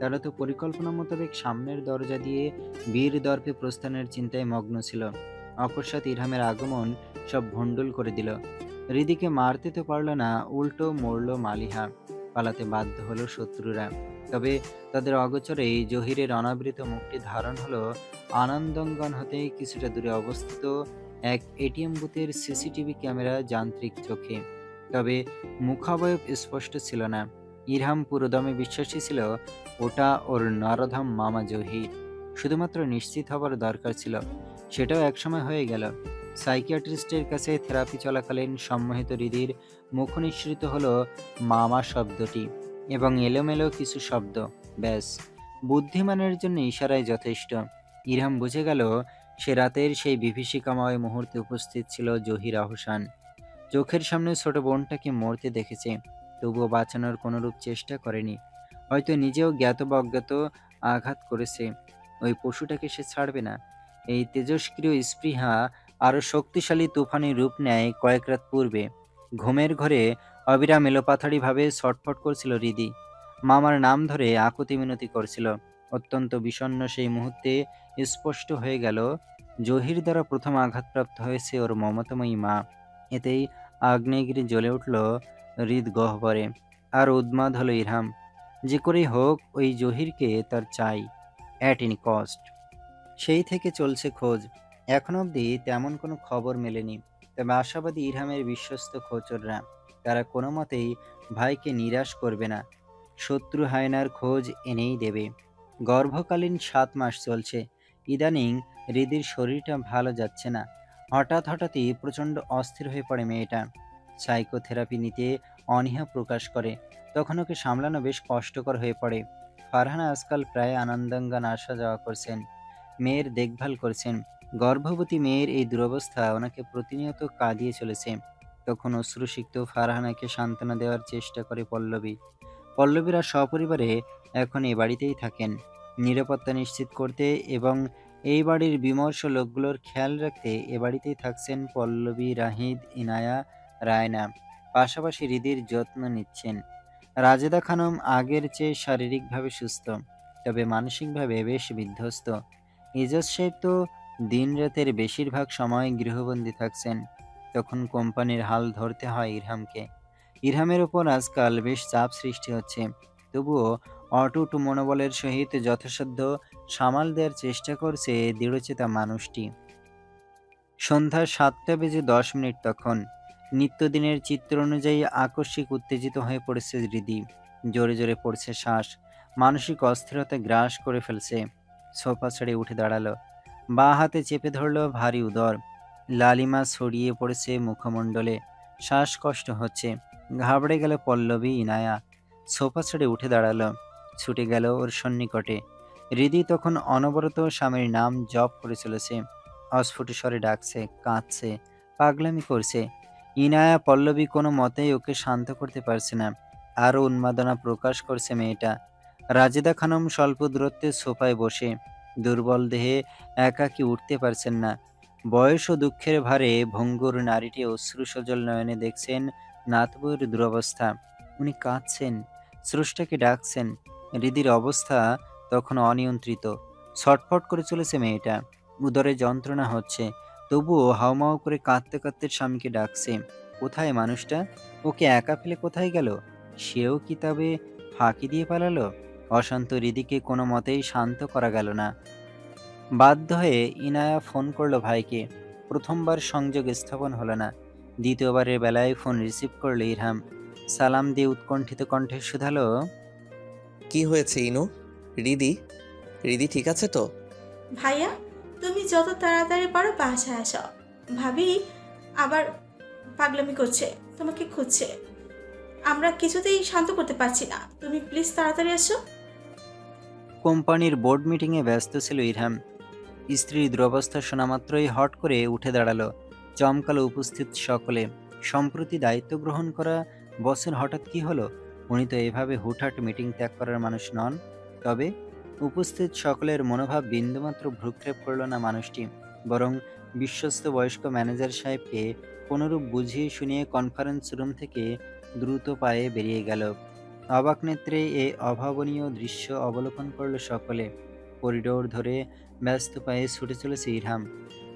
তারা তো পরিকল্পনা মোতাবেক সামনের দরজা দিয়ে বীর দর্পে প্রস্থানের চিন্তায় মগ্ন ছিল। অকস্মাৎ ইরহামের আগমন সব ভণ্ডুল করে দিল। হৃদিকে মারতে তো পারল না, উল্টো মরল মালিহা। পালাতে বাধ্য হলো শত্রুরা। তবে তাদের অগোচরেই জহিরের অনাবৃত মুখটি ধারণ হলো আনন্দঙ্গন হতে কিছুটা দূরে অবস্থিত এক এটিএম বুথের সিসিটিভি ক্যামেরা যান্ত্রিক চোখে। তবে মুখাবয়ব স্পষ্ট ছিল না। ইরহাম পুরোদমে বিশ্বাসী ছিল, ওটা ওর নরধাম মামা জহির। শুধুমাত্র নিশ্চিত হবার দরকার ছিল, সেটাও একসময় হয়ে গেল। সাইকিয়াট্রিস্টের কাছে থেরাপি চলাকালীন সম্মোহিত হৃদির মুখনিসৃত হলো মামা শব্দটি এবং এলোমেলো কিছু শব্দ, ব্যাস। বুদ্ধিমানের জন্য ইশারায় যথেষ্ট। ইরহাম বুঝে গেল, সে রাতের সেই বিভীষিকাময় মুহূর্তে উপস্থিত ছিল জহির আহসান। চোখের সামনে ছোট বোনটাকে মরতে দেখেছে। তবুও বাঁচানোর কোনোরূপ চেষ্টা করেনি। হয়তো নিজেও জ্ঞাত বা অজ্ঞাত আঘাত করেছে। ওই পশুটাকে সে ছাড়বে না। এই তেজস্ক্রিয় স্পৃহা আরও শক্তিশালী তুফানি রূপ নেয় কয়েক রাত পূর্বে। ঘুমের ঘরে অবিরাম এলোপাথাড়িভাবে ছটফট করছিল হৃদি মামার নাম ধরে আকুতি মিনতি করছিল। অত্যন্ত বিষণ্ণ সেই মুহূর্তে স্পষ্ট হয়ে গেল, জহির দ্বারা প্রথম আঘাতপ্রাপ্ত হয়েছে ওর মমতাময়ী মা। এতেই আগ্নেয়গিরি জ্বলে উঠল হৃদ গহ্বরে। আর উদ্মাদ হলো ইরহাম। যে করেই হোক, ওই জহিরকে তার চাই অ্যাট এনি কস্ট সেই থেকে চলছে খোঁজ। এখন অবধি তেমন কোনো খবর মেলেনি। তবে আশাবাদী ইরহামের বিশ্বস্ত খোঁচররা তারা কোনো মতেই ভাইকে নিরাশ করবে না। শত্রু হায়নার খোঁজ এনেই দেবে। গর্ভকালীন সাত মাস চলছে। ইদানিং হৃদির শরীরটা ভালো যাচ্ছে না। হঠাৎ হঠাৎই প্রচণ্ড অস্থির হয়ে পড়ে মেয়েটা। সাইকোথেরাপি নিতে অনীহা প্রকাশ করে। তখন ওকে সামলানো বেশ কষ্টকর হয়ে পড়ে। ফারহানা আজকাল প্রায় আনন্দাঙ্গান আসা যাওয়া করছেন, মেয়ের দেখভাল করছেন। গর্ভবতী মেয়ের এই দুরবস্থা ওনাকে প্রতিনিয়ত কাঁদিয়ে চলেছে। তখন অশ্রুসিক্ত ফারহানাকে সান্ত্বনা দেওয়ার চেষ্টা করে পল্লবী। পল্লবীরা সপরিবারে এখন এ বাড়িতেই থাকেন। নিরাপত্তা নিশ্চিত করতে এবং এই বাড়ির বিমর্ষ লোকগুলোর খেয়াল রাখতে এ বাড়িতেই থাকছেন পল্লবী, রাহিদ, ইনায়া, রায়না। পাশাপাশি হৃদির যত্ন নিচ্ছেন। রাজেদা খানম আগের চেয়ে শারীরিকভাবে সুস্থ, তবে মানসিকভাবে বেশ বিধ্বস্ত। ইজাজ সাহেব তো দিন রাতের বেশিরভাগ সময় গৃহবন্দী থাকছেন, তখন কোম্পানির হাল ধরতে হয় ইরহামকে। ইরহামের ওপর আজকাল বেশ চাপ সৃষ্টি হচ্ছে, তবুও অটুট মনোবলের সহিত যথাসাধ্য সামাল দেওয়ার চেষ্টা করছে দৃঢ়চেতা মানুষটি। সন্ধ্যা সাতটা বেজে দশ মিনিট তখন। নিত্যদিনের চিত্র অনুযায়ী আকস্মিক উত্তেজিত হয়ে পড়েছে হৃদি। জোরে জোরে পড়ছে শ্বাস। মানসিক অস্থিরতা গ্রাস করে ফেলছে। সোফা ছেড়ে উঠে দাঁড়াল। বা হাতে চেপে ধরলো ভারী উদর। লালিমা ছড়িয়ে পড়েছে মুখমণ্ডলে। শ্বাসকষ্ট হচ্ছে। ঘাবড়ে গেল পল্লবী, ইনায়া। সোফা ছেড়ে উঠে দাঁড়াল। ছুটে গেল ওর সন্নিকটে। হৃদি তখন অনবরত স্বামীর নাম জপ করে চলেছে। অস্ফুট স্বরে ডাকছে, কাঁদছে, পাগলামি করছে। ইনায়া পল্লবী কোনো মতেই ওকে শান্ত করতে পারছে না। আরও উন্মাদনা প্রকাশ করছে মেয়েটা। রাজেদা খানম স্বল্প দূরত্বে সোফায় বসে। দুর্বল দেহে একাকি উঠতে পারছেন না। বয়স ও দুঃখের ভারে ভঙ্গুর নারীটি অশ্রু সজল নয়নে দেখছেন নাতবুর দুরবস্থা। উনি কাঁদছেন, স্রষ্টাকে ডাকছেন। হৃদির অবস্থা তখন অনিয়ন্ত্রিত। ছটফট করে চলেছে মেয়েটা। উদরে যন্ত্রণা হচ্ছে। তবুও হাউমাউ করে কাঁদতে কাঁদতে স্বামীকে ডাকছে কোথায় মানুষটা? ওকে একা ফেলে কোথায় গেল? সেও কি তবে ফাঁকি দিয়ে পালালো? অশান্ত হৃদিকে কোনো মতেই শান্ত করা গেল না। বাধ্য হয়ে ইনায়া ফোন করল ভাইকে। প্রথমবার সংযোগ স্থাপন হলো না। দ্বিতীয়বারের বেলায় ফোন রিসিভ করল ইরহাম। সালাম দিয়ে উৎকণ্ঠিত কণ্ঠে শুধালো কি হয়েছে ইনু? রিদি? রিদি ঠিক আছে তো? ভাইয়া যত তাড়াতাড়ি পারো বাসায় আসো। ভাবি আবার পাগলামি করছে, তোমাকে খুঁজছে। আমরা কিছুতেই শান্ত করতে পারছি না। তুমি প্লিজ তাড়াতাড়ি আসো। কোম্পানির বোর্ড মিটিংয়ে ব্যস্ত ছিল ইরহাম। স্ত্রীর দুরবস্থা শোনা মাত্রই হট করে উঠে দাঁড়াল। চমকালো উপস্থিত সকলে। সম্প্রতি দায়িত্ব গ্রহণ করা বসের হঠাৎ কি হলো? উনি তো এভাবে হুটহাট মিটিং ত্যাগ করার মানুষ নন। তবে উপস্থিত সকলের মনোভাব বিন্দুমাত্র ভ্রুক্ষেপ করল না মানুষটি, বরং বিশ্বস্ত বয়স্ক ম্যানেজার সাহেবকে কোনোরূপ বুঝিয়ে শুনিয়ে কনফারেন্স রুম থেকে দ্রুত পায়ে বেরিয়ে গেল। অবাক নেত্রে এ অভাবনীয় দৃশ্য অবলোকন করল সকলে। করিডোর ধরে ব্যস্ত পায়ে ছুটে চলেছে ইরহাম।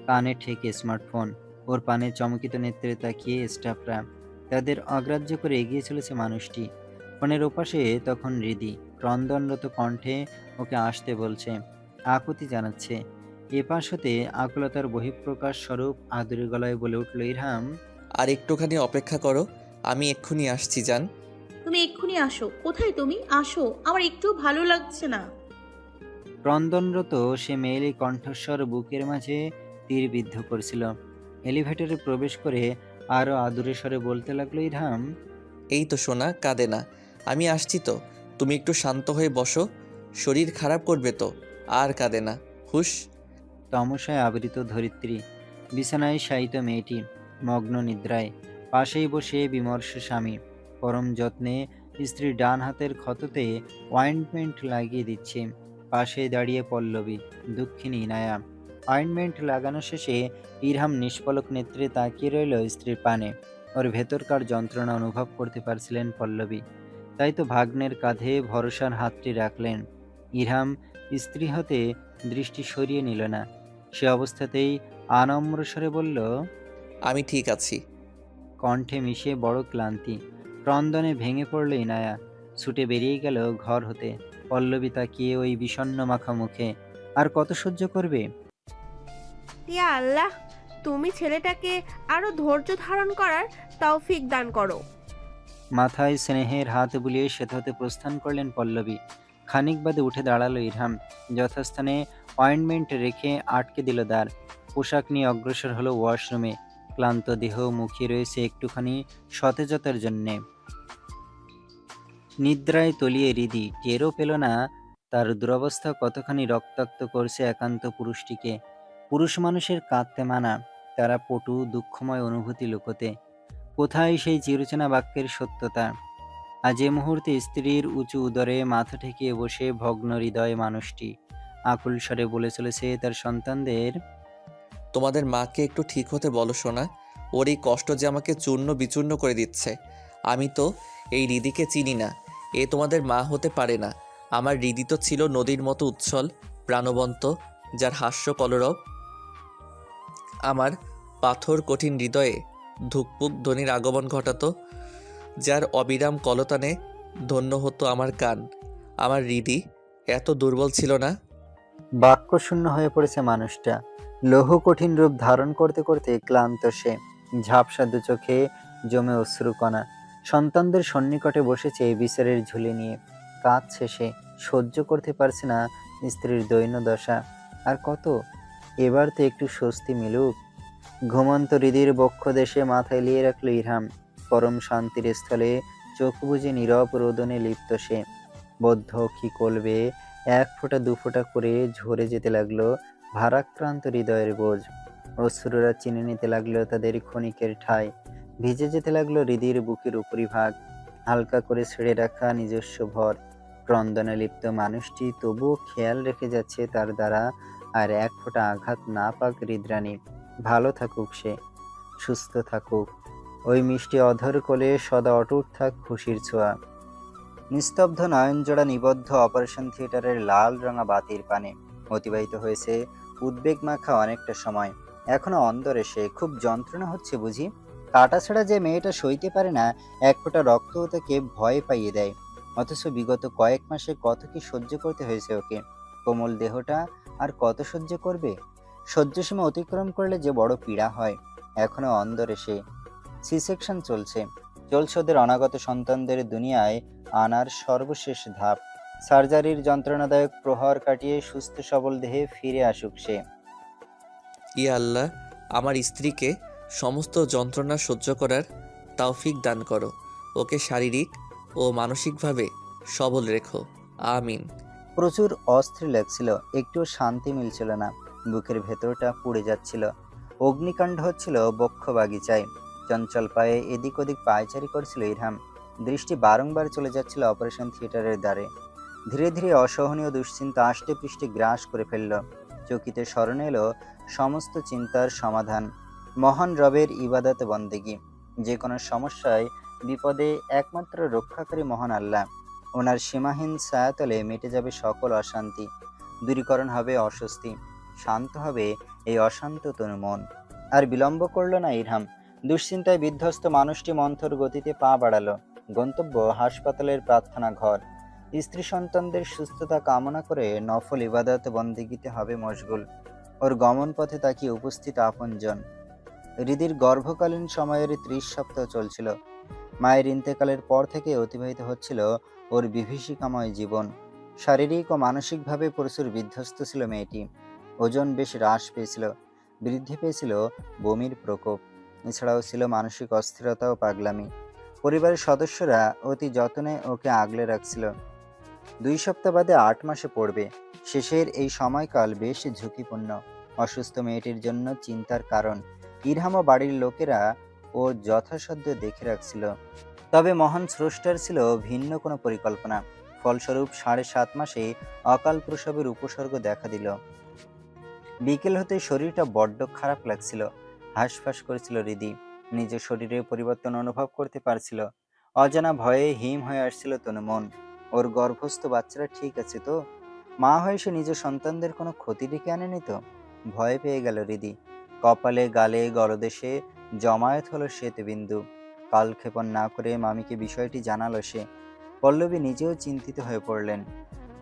কানে ঠেকে স্মার্টফোন ওর পানে চমকিত নেত্রে তাকিয়ে স্টাফরা তাদের অগ্রাহ্য করে এগিয়ে চলেছে মানুষটি। ফোনের ওপাশে তখন হৃদি ক্রন্দনরত কণ্ঠে ওকে আসতে বলছে। আকুতি জানাচ্ছে এপাশ হতে আকুলতার বহিঃপ্রকাশ স্বরূপ আদুরে গলায় বলে উঠল ইরহাম। আর একটুখানি অপেক্ষা করো আমি এক্ষুনি আসছি জান। তুমি এক্ষুনি আসো কোথায় তুমি? আসো আমার একটু ভালো লাগছে না। ক্রন্দনরত সে মেয়েলি কণ্ঠস্বর বুকের মাঝে তীর বিদ্ধ করছিল। এলিভেটরে প্রবেশ করে আরও আদুরে স্বরে বলতে লাগল ইরহাম। এই তো সোনা কাঁদে না। আমি আসছি তো। তুমি একটু শান্ত হয়ে বসো। শরীর খারাপ করবে তো, আর কাঁদে না। হুশ। তমসায় আবৃত ধরিত্রী, বিছানায় শায়িত মেয়েটি, মগ্ন নিদ্রায়, পাশেই বসে বিমর্ষ স্বামী, পরম যত্নে স্ত্রীর ডান হাতের ক্ষততে অয়েন্টমেন্ট লাগিয়ে দিচ্ছে, পাশে দাঁড়িয়ে পল্লবী, দুঃখিনী ইনায়া অয়েন্টমেন্ট লাগানো শেষে ইরহাম নিষ্পলক নেত্রে তাকিয়ে রইল স্ত্রীর পানে। ওর ভেতরকার যন্ত্রণা অনুভব করতে পারছিলেন পল্লবী। তাই তো ভাগ্নের কাঁধে ভরসার হাতটি রাখলেন। ইরহাম স্ত্রী হতে দৃষ্টি সরিয়ে নিল না। সে অবস্থাতেই আনম্র স্বরে বলল আমি ঠিক আছি। কণ্ঠে মিশে বড় ক্লান্তি। ক্রন্দনে ভেঙে পড়ল ইনায়া। ছুটে বেরিয়ে গেল ঘর হতে। পল্লবী তাকিয়ে ওই বিষণ্ণ মাখা মুখে আর কত সহ্য করবে? ইয়া আল্লাহ তুমি ছেলেটাকে আরও ধৈর্য ধারণ করার তৌফিক দান করো। মাথায় স্নেহের হাত বুলিয়ে হতে প্রস্থান করলেন পল্লবী। খানিক বাদে উঠে দাঁড়াল ইরহাম। যথাস্থানে অয়েন্টমেন্ট রেখে আটকে দিল দ্বার। পোশাক নিয়ে অগ্রসর হলো ওয়াশরুমে। ক্লান্ত দেহ মুখিয়ে রয়েছে একটুখানি সতেজতার জন্যে। নিদ্রায় তলিয়ে হৃদি টেরও পেল না তার দুরবস্থা কতখানি রক্তাক্ত করছে একান্ত পুরুষটিকে। পুরুষ মানুষের কাঁদতে মানা, তারা পটু দুঃখময় অনুভূতি লুকোতে। কোথায় সেই চিরচেনা বাক্যের সত্যতা? আজ এ মুহূর্তে স্ত্রীর উঁচু উদরে মাথা ঠেকিয়ে বসে ভগ্ন হৃদয় মানুষটি। আকুল স্বরে বলে চলেছে তার সন্তানদের, তোমাদের মাকে একটু ঠিক হতে বলো, সোনা। ওর এই কষ্ট যে আমাকে চূর্ণ বিচূর্ণ করে দিচ্ছে, আমি তো এই হৃদিকে চিনি না। এ তোমাদের মা হতে পারে না। আমার হৃদি তো ছিল নদীর মতো উচ্ছল, প্রাণবন্ত, যার হাস্য কলরব। আমার পাথর কঠিন হৃদয়ে ধুকপুক ধ্বনির আগমন ঘটাত, যার অবিরাম কলতানে ধন্য হতো আমার কান। আমার হৃদি এত দুর্বল ছিল না। বাক্যশূন্য হয়ে পড়েছে মানুষটা। লৌহ কঠিন রূপ ধারণ করতে করতে ক্লান্ত সে। ঝাপসা দু চোখে জমে অশ্রুকণা সন্তানদের সন্নিকটে বসেছে বিচারের ঝুলি নিয়ে। কাঁদছে সে, সহ্য করতে পারছে না স্ত্রীর দৈন্য দশা আর কত? এবার তো একটু স্বস্তি মিলুক। ঘুমন্ত হৃদির বক্ষ দেশে মাথায় লিয়ে রাখল ইরহাম। পরম শান্তির স্থলে চোখ বুঝে নীরব রোদনে লিপ্ত সে। বদ্ধ কি করবে? এক ফোঁটা, দু ফোঁটা করে ঝরে যেতে লাগল ভারাক্রান্ত হৃদয়ের বোঝ। অশ্রুরা চিনে নিতে লাগল তাদের ক্ষণিকের ঠাই। ভিজে যেতে লাগল হৃদির বুকের উপরিভাগ। হালকা করে ছেড়ে রাখা নিজস্ব ভর। ক্রন্দনে লিপ্ত মানুষটি তবুও খেয়াল রেখে যাচ্ছে তার দ্বারা, আর এক ফোঁটা আঘাত না পাক হৃদরানী। ভালো থাকুক সে, সুস্থ থাকুক। ওই মিষ্টি অধর কোলে সদা অটুট থাক খুশির ছোঁয়া। নিস্তব্ধ নয়নজোড়া নিবদ্ধ অপারেশন থিয়েটারের লাল রঙা বাতির পানে অতিবাহিত হয়েছে উদ্বেগ মাখা অনেকটা সময়। এখনও অন্দরে সে, খুব যন্ত্রণা হচ্ছে বুঝি? কাটা ছাড়া যে মেয়েটা সইতে পারে না, এক ফোঁটা রক্ত তাকে ভয় পাইয়ে দেয়। অথচ বিগত কয়েক মাসে কত কি সহ্য করতে হয়েছে ওকে? কোমল দেহটা আর কত সহ্য করবে? সহ্য সীমা অতিক্রম করলে যে বড় পীড়া হয় এখনও অন্দরে সে। সি সেকশন চলছে। চলছে ওদের অনাগত সন্তানদের দুনিয়ায় আনার সর্বশেষ ধাপ। সার্জারির যন্ত্রণাদায়ক প্রহর কাটিয়ে সুস্থ সবল দেহে ফিরে আসুক সে। ইয়া আল্লাহ আমার স্ত্রীকে সমস্ত যন্ত্রণা সহ্য করার তৌফিক দান করো। ওকে শারীরিক ও মানসিকভাবে সবল রেখো। আমিন। প্রচুর অস্থির লাগছিল একটুও শান্তি মিলছিল না। বুকের ভেতরটা পুড়ে যাচ্ছিল। অগ্নিকাণ্ড হচ্ছিল বক্ষ বাগিচায় চঞ্চল পায়ে এদিক ওদিক পায়চারি করছিল ইরহাম। দৃষ্টি বারংবার চলে যাচ্ছিল অপারেশন থিয়েটারের দ্বারে। ধীরে ধীরে অসহনীয় দুশ্চিন্তা আষ্টে পৃষ্ঠে গ্রাস করে ফেলল। চকিতে স্মরণে এলো সমস্ত চিন্তার সমাধান। মহান রবের ইবাদত বন্দেগি। যে কোনো সমস্যায়, বিপদে একমাত্র রক্ষাকারী মহান আল্লাহ। ওনার সীমাহীন ছায়াতলে মেটে যাবে সকল অশান্তি। দূরীকরণ হবে অস্বস্তি। শান্ত হবে এই অশান্ত তনু মন। আর বিলম্ব করল না ইরহাম। দুশ্চিন্তায় বিধ্বস্ত মানুষটি মন্থর গতিতে পা বাড়ালো। গন্তব্য হাসপাতালের প্রার্থনা ঘর। স্ত্রী সন্তানদের সুস্থতা কামনা করে নফল ইবাদত বন্দিগিতে হবে মশগুল। ওর গমন পথে তাকিয়ে উপস্থিত আপনজন। হৃদির গর্ভকালীন সময়ের ত্রিশ সপ্তাহ চলছিল। মায়ের ইন্তেকালের পর থেকে অতিবাহিত হচ্ছিল ওর বিভীষিকাময় জীবন। শারীরিক ও মানসিকভাবে প্রচুর বিধ্বস্ত ছিল মেয়েটি। ওজন বেশ হ্রাস পেয়েছিল, বৃদ্ধি পেয়েছিল বমির প্রকোপ। এছাড়াও ছিল মানসিক অস্থিরতা ও পাগলামি। পরিবারের সদস্যরা অতি যত্নে ওকে আগলে রাখছিল। দুই সপ্তাহ বাদে আট মাসে পড়বে। শেষের এই সময়কাল বেশ ঝুঁকিপূর্ণ। অসুস্থ মেয়েটির জন্য চিন্তার কারণ। ইরহাম ও বাড়ির লোকেরা ও যথাসাধ্য দেখে রাখছিল। তবে মহান স্রষ্টার ছিল ভিন্ন কোনো পরিকল্পনা। ফলস্বরূপ সাড়ে সাত মাসে অকাল প্রসবের উপসর্গ দেখা দিল। বিকেল হতে শরীরটা বড্ড খারাপ লাগছিল। হাঁসফাঁস করেছিল হৃদি নিজের শরীরে পরিবর্তন অনুভব করতে পারছিল। অজানা ভয়ে হিম হয়ে আসছিল তনু মন। ওর গর্ভস্থ বাচ্চারা ঠিক আছে তো? মা হয়ে সে নিজের সন্তানদের কোনো ক্ষতি ডেকে আনেনি তো? ভয় পেয়ে গেল হৃদি কপালে, গালে, গলদেশে জমায়েত হলো শ্বেতবিন্দু। কালক্ষেপণ না করে মামিকে বিষয়টি জানালো সে। পল্লবী নিজেও চিন্তিত হয়ে পড়লেন।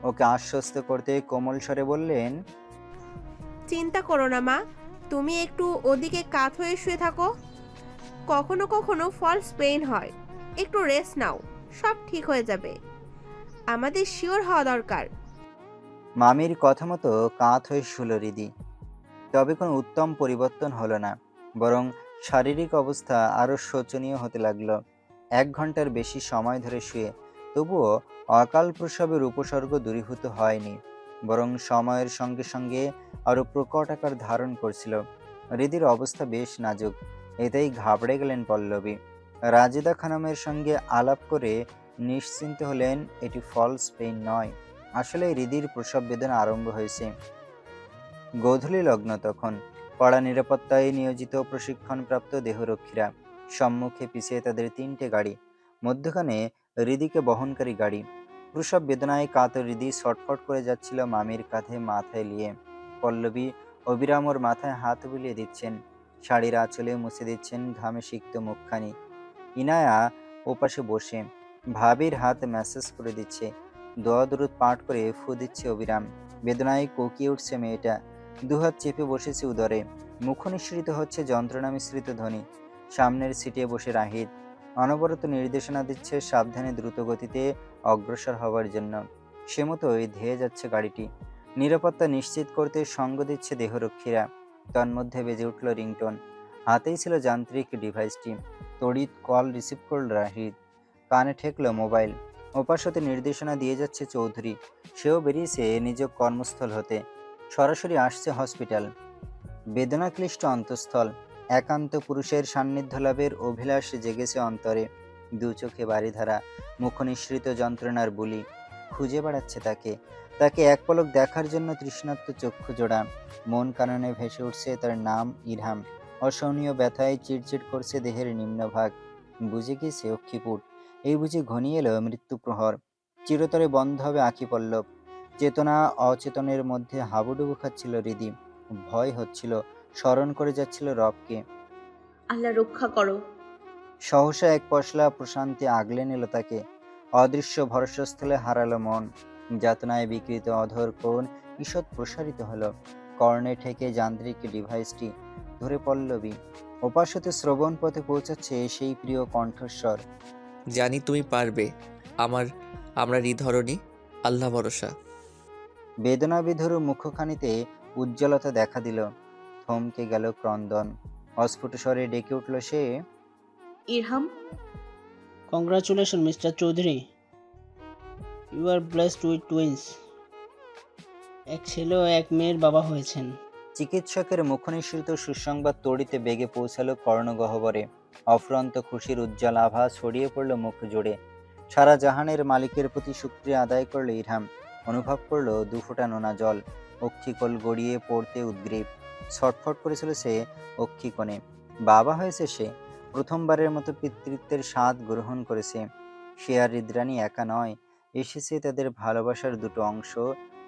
ওকে আশ্বস্ত করতে কোমল স্বরে বললেন চিন্তা করো না, মা। তুমি একটু ওদিকে কাত হয়ে শুয়ে থাকো। কখনো কখনো ফলস পেইন হয়। একটু রেস্ট নাও, সব ঠিক হয়ে যাবে। আমাদের শিওর হওয়া দরকার। মামির কথা মতো কাঁত হয়ে শুল রিদি। তবে কোনো উত্তম পরিবর্তন হলো না, বরং শারীরিক অবস্থা আরও শোচনীয় হতে লাগল। এক ঘণ্টার বেশি সময় ধরে শুয়ে, তবুও অকাল প্রসবের উপসর্গ দূরীভূত হয়নি। বরং সময়ের সঙ্গে সঙ্গে আরও প্রকট আকার ধারণ করছিল। হৃদির অবস্থা বেশ নাজুক। এতেই ঘাবড়ে গেলেন পল্লবী। রাজেদা খানমের সঙ্গে আলাপ করে নিশ্চিন্ত হলেন, এটি ফলস পেইন নয়। আসলে হৃদির প্রসব বেদনা আরম্ভ হয়েছে। গোধূলি লগ্ন তখন। কড়া নিরাপত্তায় নিয়োজিত প্রশিক্ষণপ্রাপ্ত দেহরক্ষীরা। সম্মুখে পিছিয়ে তাদের তিনটে গাড়ি। মধ্যখানে হৃদিকে বহনকারী গাড়ি। প্রসব বেদনায় কাত হৃদি ছটফট করে যাচ্ছিল মামির কাঁধে মাথায় নিয়ে। পল্লবী অবিরাম ওর মাথায় হাত বুলিয়ে দিচ্ছেন। শাড়ির আঁচলে মুছে দিচ্ছেন ঘামে সিক্ত মুখখানি। ইনায়া ওপাশে বসে ভাবির হাত ম্যাসেজ করে দিচ্ছে। দোয়া দরুদ পাঠ করে ফু দিচ্ছে অবিরাম। বেদনায় কোকিয়ে উঠছে মেয়েটা। দুহাত চেপে বসেছে উদরে। মুখ নিঃসৃত হচ্ছে যন্ত্রণা মিশ্রিত ধ্বনি। সামনের সিটে বসে রাহিদ অনবরত নির্দেশনা দিচ্ছে, সাবধানে দ্রুত গতিতে অগ্রসর হওয়ার জন্য। সে মতোই ধেয়ে যাচ্ছে গাড়িটি। নিরাপত্তা নিশ্চিত করতে সঙ্গ দিচ্ছে দেহরক্ষীরা। তন্মধ্যে বেজে উঠল রিংটোন। হাতেই ছিল যান্ত্রিক ডিভাইসটি। তড়িৎ কল রিসিভ করল রাহিদ কানে ঠেকলো মোবাইল। ওপাশ হতে নির্দেশনা দিয়ে যাচ্ছে চৌধুরী। সেও বেরিয়েছে নিজ কর্মস্থল হতে। সরাসরি আসছে হসপিটাল। বেদনাক্লিষ্ট অন্তঃস্থল। একান্ত পুরুষের সান্নিধ্য লাভের অভিলাষ জেগেছে অন্তরে। দু চোখে বাড়িধারা মুখনিসৃত যন্ত্রণার বুলি। খুঁজে বেড়াচ্ছে তাকে। তাকে এক পলক দেখার জন্য তৃষ্ণাত্ম চক্ষু জোড়া। মন কাননে ভেসে উঠছে তার নাম ইরহাম। অসহনীয় ব্যথায় চিড়চিড় করছে দেহের নিম্নভাগ বুঝে গিয়েছে অক্ষিপুর? এই বুঝে ঘনিয়ে এলো মৃত্যু প্রহর। চিরতরে বন্ধ হবে আঁখি পল্লব। চেতনা অচেতনের মধ্যে হাবুডুবু খাচ্ছিল হৃদি। ভয় হচ্ছিল। স্মরণ করে যাচ্ছিল রবকে। আল্লাহ রক্ষা করো। সহসা এক পশলা প্রশান্তি আগলে নিল তাকে। অদৃশ্য ভরসাস্থলে হারালো মন। যাতনায় বিকৃত অধর কোণ ঈষৎ প্রসারিত হলো। কর্ণে ঠেকে যান্ত্রিক ডিভাইসটি ধরে পল্লবী ওপাশ হতে শ্রবণ পথে পৌঁছাচ্ছে সেই প্রিয় কণ্ঠস্বর। জানি তুমি পারবে। আমার আমরা হৃদহরণী আল্লাহ ভরসা। বেদনাবিধুর মুখখানিতে উজ্জ্বলতা দেখা দিল। থমকে গেল ক্রন্দন। অস্ফুট স্বরে ডেকে উঠল সে। Irham? Congratulations, Mr. Chaudhary. You are blessed with twins. এক ছেলে ও এক মেয়ের বাবা হয়েছেন। চিকিৎসকের মুখনিসৃত সুসংবাদ তড়িতে বেগে পৌঁছালো কর্ণগহ্বরে। অফ্রন্ত খুশির উজ্জ্বল আভা ছড়িয়ে পড়ল মুখ জুড়ে। সারা জাহানের মালিকের প্রতি শুক্রিয়া আদায় করল ইরহাম। অনুভব করল দুফোঁটা নোনা জল। অক্ষিকল গড়িয়ে পড়তে উদ্গ্রীব। ছটফট করেছিল সে অক্ষিকণে বাবা হয়েছে সে। প্রথমবারের মতো পিতৃত্বের স্বাদ গ্রহণ করেছে। সে আর হৃদ্রাণী একা নয়। এসেছে তাদের ভালোবাসার দুটো অংশ,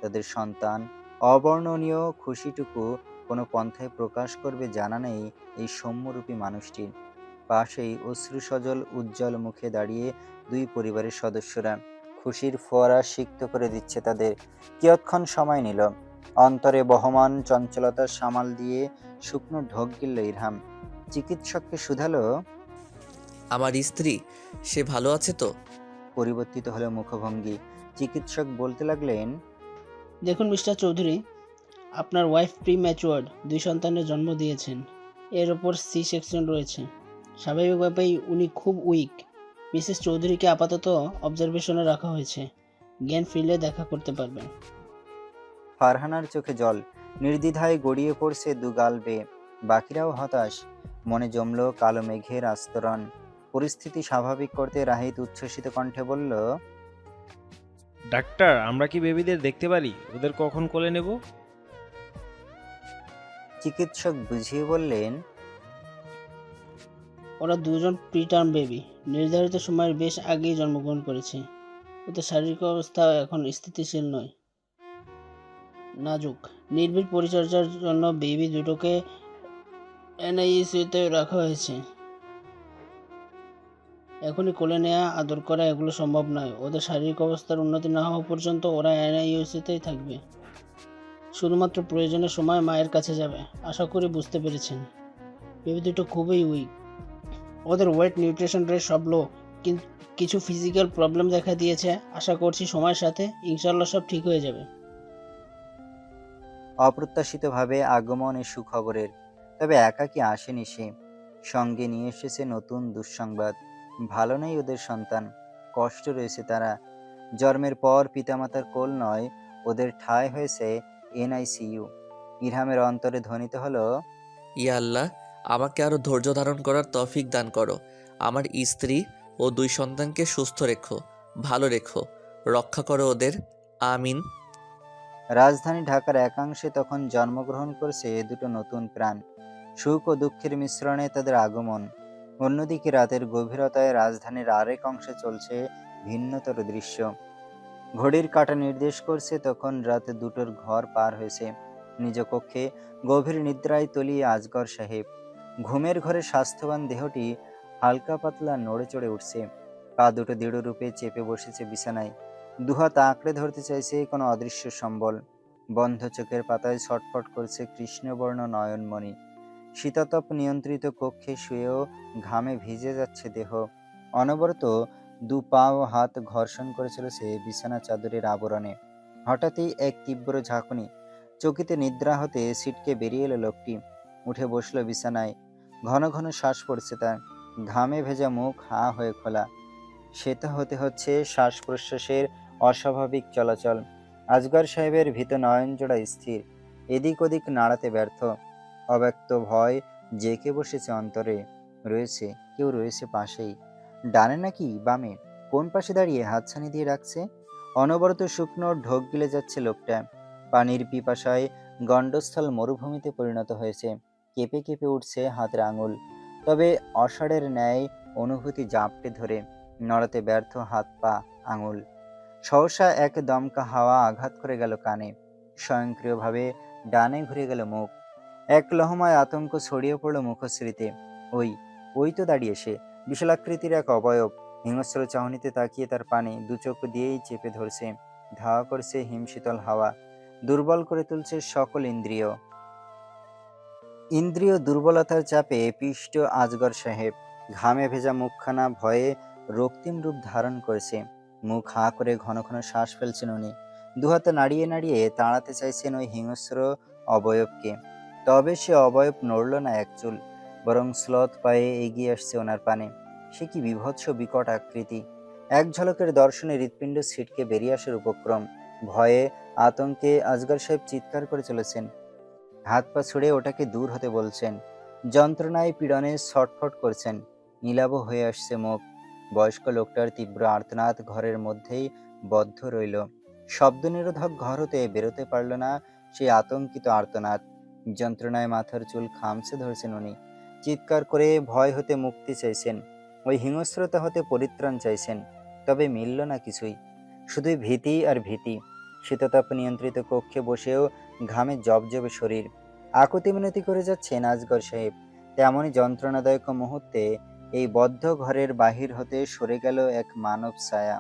তাদের সন্তান। অবর্ণনীয় খুশিটুকু কোনো পন্থায় প্রকাশ করবে জানা নেই এই সৌম্যরূপী মানুষটির। পাশেই অশ্রু সজল উজ্জ্বল মুখে দাঁড়িয়ে দুই পরিবারের সদস্যরা খুশির ফোয়ারা সিক্ত করে দিচ্ছে তাদের। কিয়ৎক্ষণ সময় নিল। অন্তরে বহমান চঞ্চলতার সামাল দিয়ে শুকনো ঢোক গিলল ইরহাম। চিকিৎসককে শুধালো আমার স্ত্রী সে ভালো আছে তো? পরিবর্তিত হলো মুখভঙ্গি। চিকিৎসক বলতে লাগলেন দেখুন মিস্টার চৌধুরী আপনার ওয়াইফ প্রি ম্যাচুয়ার্ড দুই সন্তানের জন্ম দিয়েছেন। এর ওপর সি সেকশন রয়েছে। স্বাভাবিকভাবেই উনি খুব উইক মিসেস চৌধুরীকে আপাতত অবজারভেশনে রাখা হয়েছে। জ্ঞান ফিরলে দেখা করতে পারবেন। ফারহানার চোখে জল নির্দ্বিধায় গড়িয়ে পড়ছে দুগাল বেয়ে। বাকিরাও হতাশ মনে জমল কালো মেঘের আস্তরণ। পরিস্থিতি স্বাভাবিক করতে রাহিত উচ্ছ্বসিত কণ্ঠে বলল ডাক্তার আমরা কি বেবিদের দেখতে পারি? ওদের কখন কোলে নেব? চিকিৎসক বুঝিয়ে বললেন ওরা দুজন প্রিটার্ম বেবি। নির্ধারিত সময়ের বেশ আগেই জন্মগ্রহণ করেছে। ওদের শারীরিক অবস্থা এখন স্থিতিশীল নয়। নাজুক। নির্ভীর পরিচর্যার জন্য বেবি দুটোকে এনআইসিউতে রাখা হয়েছে। এখনই কোলে নেওয়া আদর করা এগুলো সম্ভব নয়। ওদের শারীরিক অবস্থার উন্নতি না হওয়া পর্যন্ত ওরা এনআইইউসিতেই থাকবে। শুধুমাত্র প্রয়োজনের সময় মায়ের কাছে যাবে। আশা করি বুঝতে পেরেছেন। বেবি দুটো খুবই উইক ওদের ওয়েট নিউট্রিশন রেট সব লো কিন্তু কিছু ফিজিক্যাল প্রবলেম দেখা দিয়েছে। আশা করছি সময়ের সাথে ইনশাল্লাহ সব ঠিক হয়ে যাবে। অপ্রত্যাশিতভাবে আগমন সুখবরের, তবে একাকি আসেনি সে। সঙ্গে নিয়ে এসেছে নতুন দুঃসংবাদ। ভালো নেই ওদের সন্তান, কষ্ট রয়েছে তারা। জন্মের পর পিতামাতার কোল নয়, ওদের ঠাঁই হয়েছে এনআইসিইউ। ইরহামের অন্তরে ধ্বনিত হলো, ইয়া আল্লাহ, আমাকে আরও ধৈর্য ধারণ করার তৌফিক দান করো। আমার স্ত্রী ও দুই সন্তানকে সুস্থ রেখো, ভালো রেখো। রক্ষা করো ওদের। আমিন। রাজধানী ঢাকার একাংশে তখন জন্মগ্রহণ করছে এ দুটো নতুন প্রাণ। সুখ ও দুঃখের মিশ্রণে তাদের আগমন। অন্যদিকে রাতের গভীরতায় রাজধানীর আরেক অংশে চলছে ভিন্নতর দৃশ্য। ঘড়ির কাঁটা নির্দেশ করছে তখন রাতে দুটোর ঘর পার হয়েছে। নিজ কক্ষে গভীর নিদ্রায় তলিয়ে আজগর সাহেব। ঘুমের ঘরে স্বাস্থ্যবান দেহটি হালকা পাতলা নড়ে চড়ে উঠছে। পা দুটো দৃঢ় রূপে চেপে বসেছে বিছানায়। দুহাত আঁকড়ে ধরতে চাইছে কোনো অদৃশ্য সম্বল। বন্ধ চোখের পাতায় ছটফট করছে কৃষ্ণবর্ণ নয়নমণি। শীতাতপ নিয়ন্ত্রিত কক্ষে শুয়েও ঘামে ভিজে যাচ্ছে দেহ। অনবরত দু পা ও হাত ঘর্ষণ করে চলেছে বিছানা চাদরের আবরণে। হঠাৎই এক তীব্র ঝাঁকুনি। চকিতে নিদ্রা হতে সিটকে বেরিয়ে এলো লোকটি। উঠে বসল বিছানায়। ঘন ঘন শ্বাস পড়ছে তার। ঘামে ভেজা মুখ হা হয়ে খোলা। শ্বেত হতে হচ্ছে শ্বাস প্রশ্বাসের অস্বাভাবিক চলাচল। আজগর সাহেবের ভীত নয়নজোড়া স্থির। এদিক ওদিক নাড়াতে ব্যর্থ। অব্যক্ত ভয় জেকে বসেছে অন্তরে। রয়েছে, কেউ রয়েছে পাশেই। ডানে নাকি বামে? কোন পাশে দাঁড়িয়ে হাতছানি দিয়ে রাখছে? অনবরত শুকনো ঢোক গিলে যাচ্ছে লোকটা। পানির পিপাসায় গণ্ডস্থল মরুভূমিতে পরিণত হয়েছে। কেঁপে কেঁপে উঠছে হাতের আঙুল। তবে অষাঢ়ের ন্যায় অনুভূতি জাপটে ধরে। নড়াতে ব্যর্থ হাত পা আঙুল। সহসা এক দমকা হাওয়া আঘাত করে গেল কানে। স্বয়ংক্রিয়ভাবে ডানে ঘুরে গেল মুখ। এক লহমায় আতঙ্ক ছড়িয়ে পড়ল মুখশ্রীতে। ওই ওই তো দাঁড়িয়ে সে, বিশালাকৃতির এক অবয়ব। হিংস্র চাহনিতে তাকিয়ে তার পানে দু চোখ দিয়েই চেপে ধরছে। ধাওয়া করছে হিমশীতল হাওয়া। দুর্বল করে তুলছে সকল ইন্দ্রিয়। ইন্দ্রিয় দুর্বলতার চাপে পিষ্ট আজগর সাহেব ঘামে ভেজা মুখখানা ভয়ে রক্তিম রূপ ধারণ করেছে। মুখ হাঁ করে ঘন ঘন শ্বাস ফেলছেন উনি। দুহাতে নাড়িয়ে নাড়িয়ে তাড়াতে চাইছেন ওই হিংস্র অবয়বকে। তবে সে অবয়ব নড়ল না এক চুল, বরং স্লথ পায়ে এগিয়ে আসছে ওনার পানে। সে কি বিভৎস বিকট আকৃতি। এক ঝলকের দর্শনে হৃৎপিণ্ড ছিটকে বেরিয়ে আসার উপক্রম। ভয়ে, আতঙ্কে আজগর সাহেব চিৎকার করে চলেছেন। হাত পা ছুড়ে ওটাকে দূর হতে বলছেন। যন্ত্রণায় পীড়নে ছটফট করছেন। নীলাভ হয়ে আসছে মুখ। বয়স্ক লোকটার তীব্র আর্তনাদ ঘরের মধ্যেই বদ্ধ রইল। শব্দ নিরোধক ঘর হতে বেরোতে পারল না সেই আতঙ্কিত আর্তনাদ। যন্ত্রণায় মাথার চুল খামছে ধরছেন উনি। চিৎকার করে ভয় হতে মুক্তি চাইছেন। ওই হিংস্রতা হতে পরিত্রাণ চাইছেন। তবে মিলল না কিছুই। শুধুই ভীতি আর ভীতি। শীততাপ নিয়ন্ত্রিত কক্ষে বসেও ঘামে জবজবে শরীর। আকুতি মিনতি করে যাচ্ছেন আজগর সাহেব। তেমনই যন্ত্রণাদায়ক মুহূর্তে এই বদ্ধ ঘরের বাহির হতে সরে গেল এক মানব ছায়া।